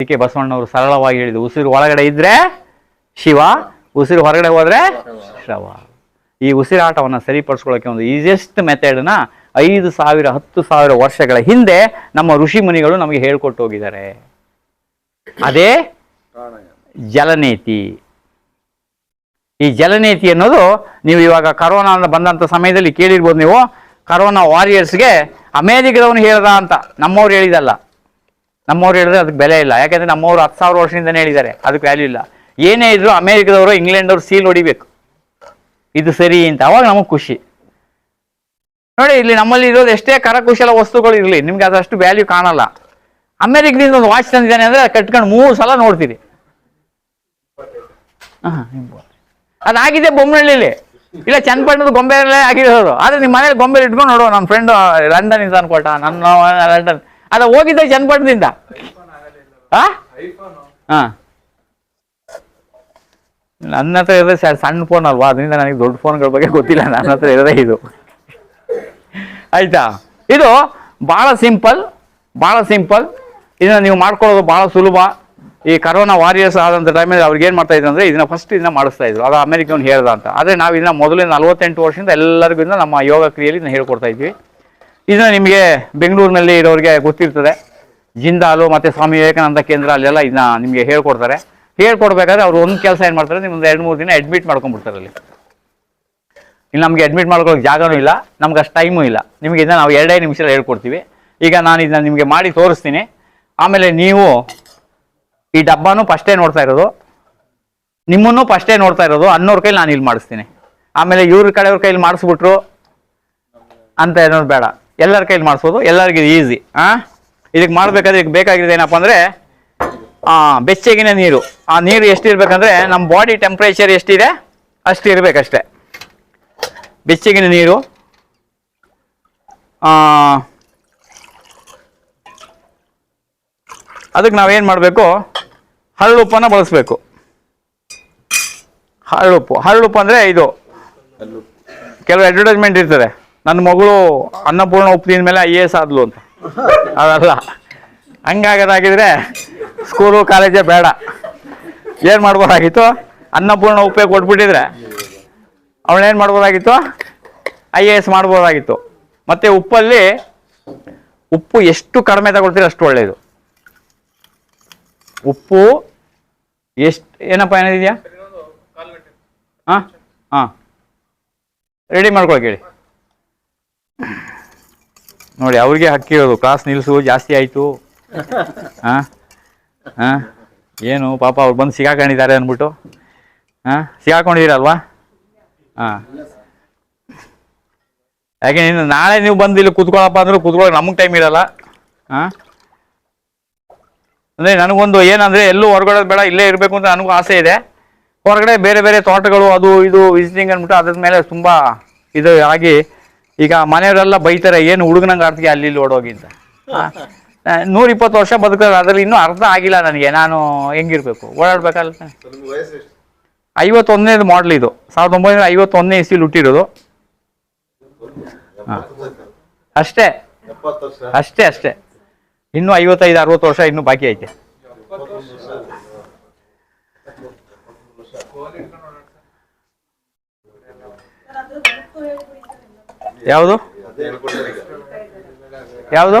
ಅದಕ್ಕೆ ಬಸವಣ್ಣವರು ಸರಳವಾಗಿ ಹೇಳಿದ್ರು. ಉಸಿರು ಒಳಗಡೆ ಇದ್ರೆ ಶಿವ, ಉಸಿರು ಹೊರಗಡೆ ಹೋದ್ರೆ ಶವ ಈ ಉಸಿರಾಟವನ್ನು ಸರಿಪಡಿಸ್ಕೊಳ್ಳೋಕೆ ಒಂದು ಈಸಿಯೆಸ್ಟ್ ಮೆಥಡ್ನ ಐದು ಸಾವಿರ, ಹತ್ತು ಸಾವಿರ ವರ್ಷಗಳ ಹಿಂದೆ ನಮ್ಮ ಋಷಿ ಮುನಿಗಳು ನಮಗೆ ಹೇಳ್ಕೊಟ್ಟು ಹೋಗಿದ್ದಾರೆ. ಅದೇ ಜಲನೇತಿ. ಈ ಜಲನೇತಿ ಅನ್ನೋದು ನೀವು ಇವಾಗ ಕರೋನಾ ಬಂದಂಥ ಸಮಯದಲ್ಲಿ ಕೇಳಿರ್ಬೋದು ನೀವು. ಕರೋನಾ ವಾರಿಯರ್ಸ್ಗೆ ಅಮೇರಿಕದವನು ಹೇಳ್ದ ಅಂತ ನಮ್ಮವ್ರು ಹೇಳಿದಲ್ಲ. ನಮ್ಮವ್ರು ಹೇಳಿದ್ರೆ ಅದಕ್ಕೆ ಬೆಲೆ ಇಲ್ಲ. ಯಾಕಂದ್ರೆ ನಮ್ಮವ್ರು ಹತ್ತು ಸಾವಿರ ವರ್ಷದಿಂದನೇ ಹೇಳಿದ್ದಾರೆ. ಅದಕ್ಕೆ ವ್ಯಾಲ್ಯೂ ಇಲ್ಲ. ಏನೇ ಇದ್ರು ಅಮೇರಿಕದವರು ಅವರು ಸೀಲ್ ಹೊಡಿಬೇಕು. ಇದು ಸರಿ ಅಂತ. ಅವಾಗ ನಮಗೆ ಖುಷಿ. ನೋಡಿ, ಇಲ್ಲಿ ನಮ್ಮಲ್ಲಿ ಇರೋದು ಎಷ್ಟೇ ಕರಕುಶಲ ವಸ್ತುಗಳು ಇರಲಿ, ನಿಮ್ಗೆ ಅದಷ್ಟು ವ್ಯಾಲ್ಯೂ ಕಾಣಲ್ಲ. ಅಮೇರಿಕದಿಂದ ಒಂದು ವಾಚ್ ತಂದಿದ್ದಾನೆ ಅಂದ್ರೆ ಕಟ್ಕೊಂಡು ಮೂರು ಸಲ ನೋಡ್ತೀರಿ. ಅದಾಗಿದೆ ಬೊಮ್ಮನಹಳ್ಳಿಲಿ ಇಲ್ಲ, ಚನ್ನಪಟ್ಟಣದ ಗೊಂಬೆಯಲ್ಲೇ ಆಗಿರೋದು. ಆದ್ರೆ ನಿಮ್ಮ ಮನೇಲಿ ಗೊಂಬೆ ಇಟ್ಕೊಂಡು ನೋಡುವ ನನ್ನ ಫ್ರೆಂಡ್ ಲಂಡನ್ ಇಂದ ಅನ್ಕೊಟ್ಟ ನನ್ನ ಲಂಡನ್ ಅದ ಹೋಗಿದ್ದ ಜನ್ಪಟ್ಟದಿಂದ ನನ್ನ ಹತ್ರ ಇರೋದೇ ಸರ್ ಸಣ್ಣ ಫೋನ್ ಅಲ್ವಾ? ಅದರಿಂದ ನನಗೆ ದೊಡ್ಡ ಫೋನ್ಗಳ ಬಗ್ಗೆ ಗೊತ್ತಿಲ್ಲ. ನನ್ನ ಹತ್ರ ಇರೋದೇ ಇದು. ಆಯ್ತಾ? ಇದು ಭಾಳ ಸಿಂಪಲ್ ಭಾಳ ಸಿಂಪಲ್ ಇದನ್ನ ನೀವು ಮಾಡ್ಕೊಳ್ಳೋದು ಭಾಳ ಸುಲಭ. ಈ ಕರೋನಾ ವಾರಿಯರ್ಸ್ ಆದಂಥ ಟೈಮಲ್ಲಿ ಅವ್ರಿಗೆ ಏನು ಮಾಡ್ತಾ ಇದ್ರು ಅಂದರೆ ಇದನ್ನ ಫಸ್ಟ್ ಇದನ್ನ ಮಾಡಿಸ್ತಾ ಇದ್ರು. ಅದು ಅಮೆರಿಕನ್ ಹೇಳ್ದ ಅಂತ. ಆದರೆ ನಾವು ಇದನ್ನ ಮೊದಲೇ ನಲ್ವತ್ತೆಂಟು ವರ್ಷದಿಂದ ಎಲ್ಲರಿಗೂ ನಮ್ಮ ಯೋಗ ಕ್ರಿಯೆಯಲ್ಲಿ ಇದನ್ನ ಹೇಳ್ಕೊಡ್ತಾ ಇದ್ವಿ. ಇದನ್ನ ನಿಮಗೆ ಬೆಂಗಳೂರಿನಲ್ಲಿ ಇರೋರಿಗೆ ಗೊತ್ತಿರ್ತದೆ. ಜಿಂದಾಲು ಮತ್ತು ಸ್ವಾಮಿ ವಿವೇಕಾನಂದ ಕೇಂದ್ರ ಅಲ್ಲೆಲ್ಲ ಇದನ್ನ ನಿಮಗೆ ಹೇಳ್ಕೊಡ್ತಾರೆ. ಹೇಳ್ಕೊಡ್ಬೇಕಾದ್ರೆ ಅವ್ರು ಒಂದು ಕೆಲಸ ಏನು ಮಾಡ್ತಾರೆ ನಿಮ್ಮೊಂದು ಎರಡು ಮೂರು ದಿನ ಅಡ್ಮಿಟ್ ಮಾಡ್ಕೊಂಡ್ಬಿಡ್ತಾರೆ ಅಲ್ಲಿ. ಇಲ್ಲಿ ನಮಗೆ ಅಡ್ಮಿಟ್ ಮಾಡ್ಕೊಳ್ಳೋಕೆ ಜಾಗನೂ ಇಲ್ಲ, ನಮ್ಗೆ ಅಷ್ಟು ಟೈಮೂ ಇಲ್ಲ. ನಿಮಗೆ ಇದನ್ನ ನಾವು ಎರಡೇ ನಿಮಿಷದಲ್ಲಿ ಹೇಳ್ಕೊಡ್ತೀವಿ. ಈಗ ನಾನು ಇದನ್ನ ನಿಮಗೆ ಮಾಡಿ ತೋರಿಸ್ತೀನಿ. ಆಮೇಲೆ ನೀವು ಈ ಡಬ್ಬನೂ ಫಸ್ಟೇ ನೋಡ್ತಾ ಇರೋದು, ನಿಮ್ಮನ್ನು ಫಸ್ಟೇ ನೋಡ್ತಾ ಇರೋದು, ಅನ್ನೋರ ಕೈಲಿ ನಾನು ಇಲ್ಲಿ ಮಾಡಿಸ್ತೀನಿ. ಆಮೇಲೆ ಇವ್ರ ಕಡೆಯವ್ರ ಕೈಲಿ ಮಾಡಿಸ್ಬಿಟ್ರು ಅಂತ ಏನೋ ಬೇಡ. ಎಲ್ಲರ ಕೈಲಿ ಮಾಡಿಸ್ಬೋದು. ಎಲ್ಲರಿಗೂ ಈಸಿ ಹಾಂ ಇದಕ್ಕೆ ಮಾಡಬೇಕಾದ್ರೆ ಇದಕ್ಕೆ ಬೇಕಾಗಿರೋದು ಏನಪ್ಪ ಅಂದರೆ ಬೆಚ್ಚಗಿನ ನೀರು. ಆ ನೀರು ಎಷ್ಟಿರ್ಬೇಕಂದ್ರೆ ನಮ್ಮ ಬಾಡಿ ಟೆಂಪ್ರೇಚರ್ ಎಷ್ಟಿದೆ ಅಷ್ಟು ಇರಬೇಕಷ್ಟೇ. ಬೆಚ್ಚಗಿನ ನೀರು ಅದಕ್ಕೆ ನಾವೇನು ಮಾಡಬೇಕು? ಹರಳುಪ್ಪನ್ನು ಬಳಸಬೇಕು. ಹರಳುಪ್ಪು ಹರಳುಪ್ಪು ಅಂದರೆ ಇದು. ಕೆಲವು ಅಡ್ವರ್ಟೈಸ್ಮೆಂಟ್ ಇರ್ತದೆ. ನನ್ನ ಮಗಳು ಅನ್ನಪೂರ್ಣ ಉಪ್ಪಿನ ಮೇಲೆ ಐ ಎ ಎಸ್ ಆದ್ಲು ಅಂತ. ಅದಲ್ಲ. ಹಂಗಾಗದಾಗಿದ್ರೆ ಸ್ಕೂಲು ಕಾಲೇಜೇ ಬೇಡ. ಏನು ಮಾಡ್ಬೋದಾಗಿತ್ತು? ಅನ್ನಪೂರ್ಣ ಉಪ್ಪೇ ಕೊಟ್ಬಿಟ್ಟಿದ್ರೆ ಅವಳೇನು ಮಾಡ್ಬೋದಾಗಿತ್ತು? ಐ ಎ ಎಸ್ ಮಾಡ್ಬೋದಾಗಿತ್ತು. ಮತ್ತು ಉಪ್ಪಲ್ಲಿ ಉಪ್ಪು ಎಷ್ಟು ಕಡಿಮೆ ತಗೊಳ್ತೀರ ಅಷ್ಟು ಒಳ್ಳೆಯದು ಉಪ್ಪು ಎಷ್ಟು ಏನಪ್ಪ ಏನಿದೆಯಾ? ಹಾಂ ಹಾಂ. ರೆಡಿ ಮಾಡ್ಕೊಳಕ್ಕೆ ಹೇಳಿ ನೋಡಿ, ಅವ್ರಿಗೆ ಹಕ್ಕಿರೋದು ಕ್ಲಾಸ್ ನಿಲ್ಲಿಸು ಜಾಸ್ತಿ ಆಯಿತು. ಹಾಂ? ಹಾಂ? ಏನು? ಪಾಪ ಅವ್ರು ಬಂದು ಸಿಗಾಕೊಂಡಿದ್ದಾರೆ ಅಂದ್ಬಿಟ್ಟು. ಹಾಂ? ಸಿಗಾಕೊಂಡಿದ್ದೀರಲ್ವಾ ಹಾಂ. ಯಾಕೆ ನೀನು ನಾಳೆ ನೀವು ಬಂದು ಇಲ್ಲಿ ಕೂತ್ಕೊಳ್ಳಪ್ಪ ಅಂದ್ರೆ ಕೂತ್ಕೊಳ್ಳೋಕೆ ನಮಗೆ ಟೈಮ್ ಇರಲ್ಲ. ಹಾಂ? ಅಂದರೆ ನನಗೊಂದು ಏನಂದರೆ ಎಲ್ಲೂ ಹೊರಗಡೆ ಬೇಡ, ಇಲ್ಲೇ ಇರಬೇಕು ಅಂತ ನನಗೂ ಆಸೆ ಇದೆ. ಹೊರಗಡೆ ಬೇರೆ ಬೇರೆ ತೋಟಗಳು, ಅದು ಇದು ವಿಸಿಟಿಂಗ್ ಅಂದ್ಬಿಟ್ಟು ಅದ್ರ ಮೇಲೆ ತುಂಬ ಇದು ಆಗಿ ಈಗ ಮನೆಯವರೆಲ್ಲ ಬೈತಾರೆ ಏನು ಹುಡುಗನಂಗೆ ಆಡ್ತೀಯ ಅಲ್ಲಿ ಇಲ್ಲಿ ಓಡೋಗಿ ಅಂತ? ನೂರ ಇಪ್ಪತ್ತು ವರ್ಷ ಬದುಕೋದು ಅದ್ರಲ್ಲಿ ಇನ್ನೂ ಅರ್ಧ ಆಗಿಲ್ಲ ನನಗೆ. ನಾನು ಹೆಂಗಿರ್ಬೇಕು? ಓಡಾಡ್ಬೇಕಲ್ಲ. ನಿಮ್ಗೆ ವಯಸ್ಸು ಎಷ್ಟು? ಐವತ್ತೊಂದನೇದು ಮಾಡಲ್ ಇದು. ಸಾವಿರದ ಒಂಬೈನೂರ ಐವತ್ತೊಂದನೇ ಇಸ್ವಿಲಿ ಹುಟ್ಟಿರೋದು. ಅಷ್ಟೇ. ಅಷ್ಟೇ ಅಷ್ಟೇ. ಇನ್ನೂ ಐವತ್ತೈದು ಅರವತ್ತು ವರ್ಷ ಇನ್ನೂ ಬಾಕಿ ಐತೆ. ಯಾವುದು. ಯಾವುದು?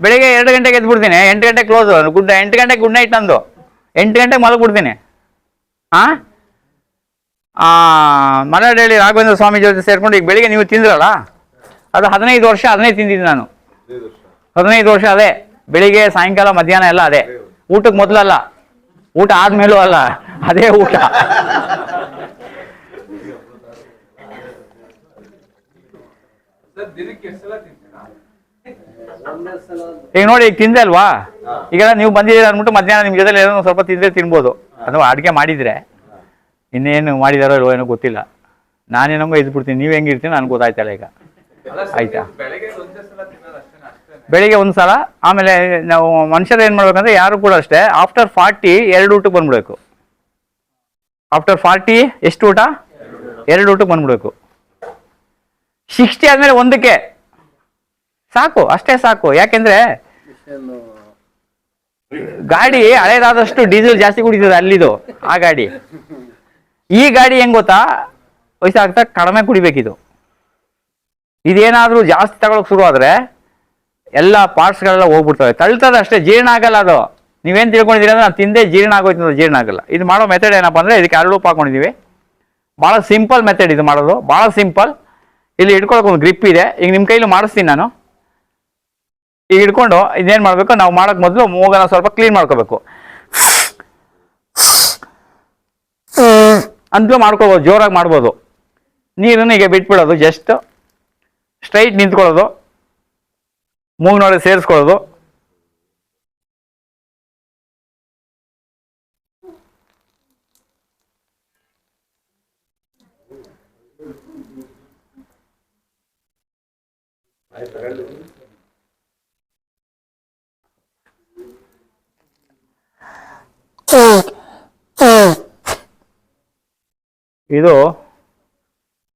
ಬೆಳಿಗ್ಗೆ ಎರಡು ಗಂಟೆಗೆ ಎದ್ದು ಬಿಡ್ತೀನಿ ಎಂಟು ಗಂಟೆಗೆ ಕ್ಲೋಸ್ ಗುಡ್ ಎಂಟು ಗಂಟೆಗೆ ಗುಡ್ ನೈಟ್ ನಂದು. ಎಂಟು ಗಂಟೆಗೆ ಆ? ಹಾಂ ಹೇಳಿ ರಾಘವೇಂದ್ರ ಸ್ವಾಮಿ ಜೊತೆ ಸೇರ್ಕೊಂಡು ಈಗ ಬೆಳಿಗ್ಗೆ ನೀವು ತಿಂದ್ರಲ್ಲ ಅದು ಹದಿನೈದು ವರ್ಷ ಹದಿನೈದು ತಿಂದಿದ್ದೀನಿ ನಾನು. ಹದಿನೈದು ವರ್ಷ ಅದೇ. ಬೆಳಿಗ್ಗೆ ಸಾಯಂಕಾಲ ಮಧ್ಯಾಹ್ನ ಎಲ್ಲ ಅದೇ. ಊಟಕ್ಕೆ ಮೊದಲಲ್ಲ. ಊಟ ಆದಮೇಲೂ ಅಲ್ಲ. ಅದೇ ಊಟ. ಈಗ ನೋಡಿ ಈಗ ತಿಂದೆ ಅಲ್ವಾ? ಈಗ ನೀವು ಬಂದಿದ್ದೀರಾ ಅಂದ್ಬಿಟ್ಟು ಮಧ್ಯಾಹ್ನ ನಿಮ್ಮ ಜೊತೆ ಏನೋ ಸ್ವಲ್ಪ ತಿಂದ್ರೆ ತಿನ್ಬೋದು. ಅಥವಾ ಅಡುಗೆ ಮಾಡಿದ್ರೆ. ಇನ್ನೇನು ಮಾಡಿದಾರೋ ಇಲ್ವೋ ಏನೋ ಗೊತ್ತಿಲ್ಲ. ನಾನೇನಂಗೋ ಇದ್ಬಿಡ್ತೀನಿ. ನೀವು ಹೆಂಗಿರ್ತೀನಿ ನನಗೆ ಗೊತ್ತಾಯ್ತಲ್ಲ ಈಗ. ಆಯ್ತಾ? ಬೆಳಿಗ್ಗೆ ಒಂದು ಸಲ ಆಮೇಲೆ ನಾವು ಮನುಷ್ಯರು ಏನು ಮಾಡ್ಬೇಕಂದ್ರೆ ಯಾರು ಕೂಡ ಅಷ್ಟೇ ಆಫ್ಟರ್ ಫಾರ್ಟಿ ಎರಡು ಊಟಕ್ಕೆ ಬಂದ್ಬಿಡ್ಬೇಕು. ಆಫ್ಟರ್ ಫಾರ್ಟಿ ಎಷ್ಟು ಊಟ. ಎರಡು ಊಟಕ್ಕೆ ಬಂದ್ಬಿಡ್ಬೇಕು. ಸಿಕ್ಸ್ಟಿ ಆದಮೇಲೆ ಒಂದಕ್ಕೆ. ಸಾಕು, ಅಷ್ಟೇ ಸಾಕು. ಯಾಕೆಂದ್ರೆ ಗಾಡಿ ಹಳೇದಾದಷ್ಟು ಡೀಸೆಲ್ ಜಾಸ್ತಿ ಕುಡಿತದೆ ಅಲ್ಲಿದು, ಆ ಗಾಡಿ. ಈ ಗಾಡಿ ಹೆಂಗ್ ಗೊತ್ತಾ? ವಯಸ್ಸಾಗ್ತಾ ಕಡಿಮೆ ಕುಡಿಬೇಕಿದು. ಇದೇನಾದ್ರೂ ಜಾಸ್ತಿ ತಗೊಳಕ್ ಶುರು ಆದ್ರೆ ಎಲ್ಲ ಪಾರ್ಟ್ಸ್ಗಳೆಲ್ಲ ಹೋಗ್ಬಿಡ್ತವೆ. ತಳ್ತದ ಅಷ್ಟೇ, ಜೀರ್ಣ ಆಗಲ್ಲ ಅದು. ನೀವೇನ್ ತಿಳ್ಕೊಂಡಿದ್ದೀರಿ ಅಂದ್ರೆ ನಾನು ತಿಂದೆ ಜೀರ್ಣ ಆಗೋಯ್ತು ಅಂದ್ರೆ ಜೀರ್ಣ ಆಗಲ್ಲ. ಇದು ಮಾಡೋ ಮೆಥಡ್ ಏನಪ್ಪ ಅಂದ್ರೆ ಇದಕ್ಕೆ ಅರಳು ಹಾಕೊಂಡಿದೀವಿ ಭಾಳ ಸಿಂಪಲ್ ಮೆಥಡ್ ಇದು ಮಾಡೋದು. ಭಾಳ ಸಿಂಪಲ್ ಇಲ್ಲಿ ಹಿಡ್ಕೊಳಕ್ ಒಂದು ಗ್ರಿಪ್ ಇದೆ. ಈಗ ನಿಮ್ಮ ಕೈಲಿ ಮಾಡಿಸ್ತೀನಿ ನಾನು. ಈಗ ಹಿಡ್ಕೊಂಡು ಇದೇನು ಮಾಡಬೇಕು? ನಾವು ಮಾಡೋಕೆ ಮೊದಲು ಮೂಗನ ಸ್ವಲ್ಪ ಕ್ಲೀನ್ ಮಾಡ್ಕೋಬೇಕು. ಅಂತಲೂ ಮಾಡ್ಕೋಬೋದು, ಜೋರಾಗಿ ಮಾಡ್ಬೋದು. ನೀರನ್ನು ಈಗ ಬಿಟ್ಬಿಡೋದು ಜಸ್ಟ್ ಸ್ಟ್ರೈಟ್ ನಿಂತ್ಕೊಳ್ಳೋದು. ಮೂಗಿನೊಳಗೆ ಸೇರಿಸ್ಕೊಳ್ಳೋದು. ಇದು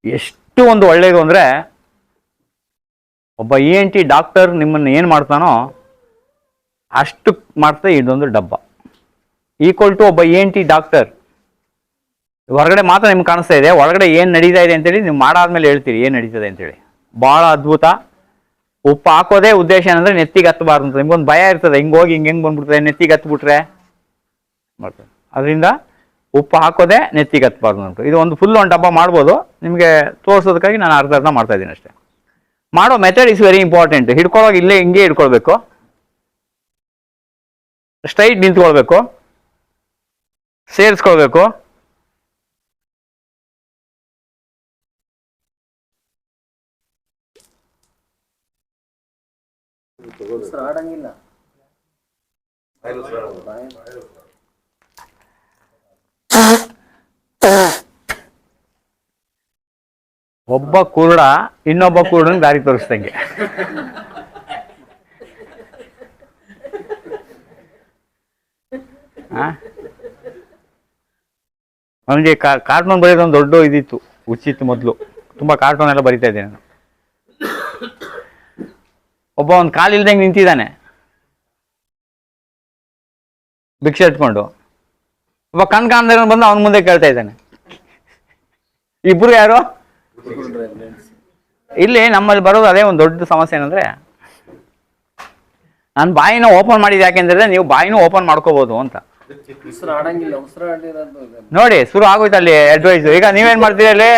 ಎಷ್ಟು ಒಂದು ಒಳ್ಳೆಯದು ಅಂದರೆ ಒಬ್ಬ ಇ ಎನ್ ಟಿ ಡಾಕ್ಟರ್ ನಿಮ್ಮನ್ನು ಏನು ಮಾಡ್ತಾನೋ ಅಷ್ಟು ಮಾಡ್ತಾ ಇದೊಂದು ಡಬ್ಬ. ಈಕ್ವಲ್ ಟು ಒಬ್ಬ ಇ ಎನ್ ಟಿ ಡಾಕ್ಟರ್ ಹೊರಗಡೆ ಮಾತ್ರ ನಿಮ್ಗೆ ಕಾಣಿಸ್ತಾ ಇದೆ, ಒಳಗಡೆ ಏನು ನಡೀತಾ ಇದೆ ಅಂತೇಳಿ ನೀವು ಮಾಡಾದ್ಮೇಲೆ ಹೇಳ್ತೀರಿ, ಏನು ನಡೀತದೆ ಅಂತೇಳಿ. ಭಾಳ ಅದ್ಭುತ. ಉಪ್ಪು ಹಾಕೋದೇ ಉದ್ದೇಶ ಏನಂದ್ರೆ ನೆತ್ತಿಗೆ ಹತ್ತಬಾರ್ದು ಅಂತ. ನಿಮ್ಗೊಂದು ಭಯ ಇರ್ತದೆ ಹಿಂಗೆ ಹೋಗಿ ಹಿಂಗೆ ಹೆಂಗೆ ಬಂದ್ಬಿಡ್ತದೆ ನೆತ್ತಿಗೆ ಹತ್ಬಿಟ್ರೆ ಮಾಡ್ತಾರೆ ಅದರಿಂದ ಉಪ್ಪು ಹಾಕೋದೇ ನೆತ್ತಿಗೆ ಹತ್ಬಾರ್ದು ಅಂತ. ಇದು ಒಂದು ಫುಲ್ ಒಂದು ಡಬ್ಬ ಮಾಡ್ಬೋದು. ನಿಮಗೆ ತೋರಿಸೋದಕ್ಕಾಗಿ ನಾನು ಅರ್ಧ ಅರ್ಧ ಮಾಡ್ತಾ ಇದ್ದೀನಿ ಅಷ್ಟೇ. ಮಾಡೋ ಮೆಥಡ್ ಇಸ್ ವೆರಿ ಇಂಪಾರ್ಟೆಂಟ್ ಹಿಡ್ಕೊಳ್ಳೋಕೆ ಇಲ್ಲೇ ಹಿಂಗೆ ಹಿಡ್ಕೊಳ್ಬೇಕು. ಸ್ಟ್ರೈಟ್ ನಿಂತ್ಕೊಳ್ಬೇಕು. ಸೇರಿಸ್ಕೊಳ್ಬೇಕು. ಒಬ್ಬ ಕುರುಡ ಇನ್ನೊಬ್ಬ ಕುರುಡನ ದಾರಿ ತೋರಿಸ್ದಂಗೆ. ನಮಗೆ ಕಾರ್ಟೂನ್ ಬರೆಯೋದು ಒಂದು ದೊಡ್ಡ ಇದಿತ್ತು, ಉಚಿತ ಮೊದಲು. ತುಂಬ ಕಾರ್ಟೂನ್ ಎಲ್ಲ ಬರಿತಾ ಇದ್ದೆ ನಾನು. ಒಬ್ಬ ಒಂದು ಕಾಲಿಲ್ದಂಗೆ ನಿಂತಿದ್ದಾನೆ ಭಿಕ್ಷೆ ಇಟ್ಕೊಂಡು ಒಬ್ಬ ಕಣ್ ಕಾಣ್ದಾಗ ಬಂದು ಅವನ ಮುಂದೆ ಕೇಳ್ತಾ ಇದ್ದಾನೆ. ಇಬ್ರು ಯಾರು? ಇಲ್ಲಿ ನಮ್ಮಲ್ಲಿ ಬರೋದು ಅದೇ ಒಂದು ದೊಡ್ಡ ಸಮಸ್ಯೆ ಏನಂದ್ರೆ ನಾನು ಬಾಯಿನ ಓಪನ್ ಮಾಡಿದ ಯಾಕೆಂದ್ರೆ ನೀವು ಬಾಯಿನೂ ಓಪನ್ ಮಾಡ್ಕೋಬಹುದು ಅಂತ. ನೋಡಿ ಶುರು ಆಗೋಯ್ತು ಅಲ್ಲಿ ಅಡ್ವೈಸ್ ಈಗ ನೀವೇನ್ ಮಾಡ್ತೀರಿ ಅಲ್ಲಿ?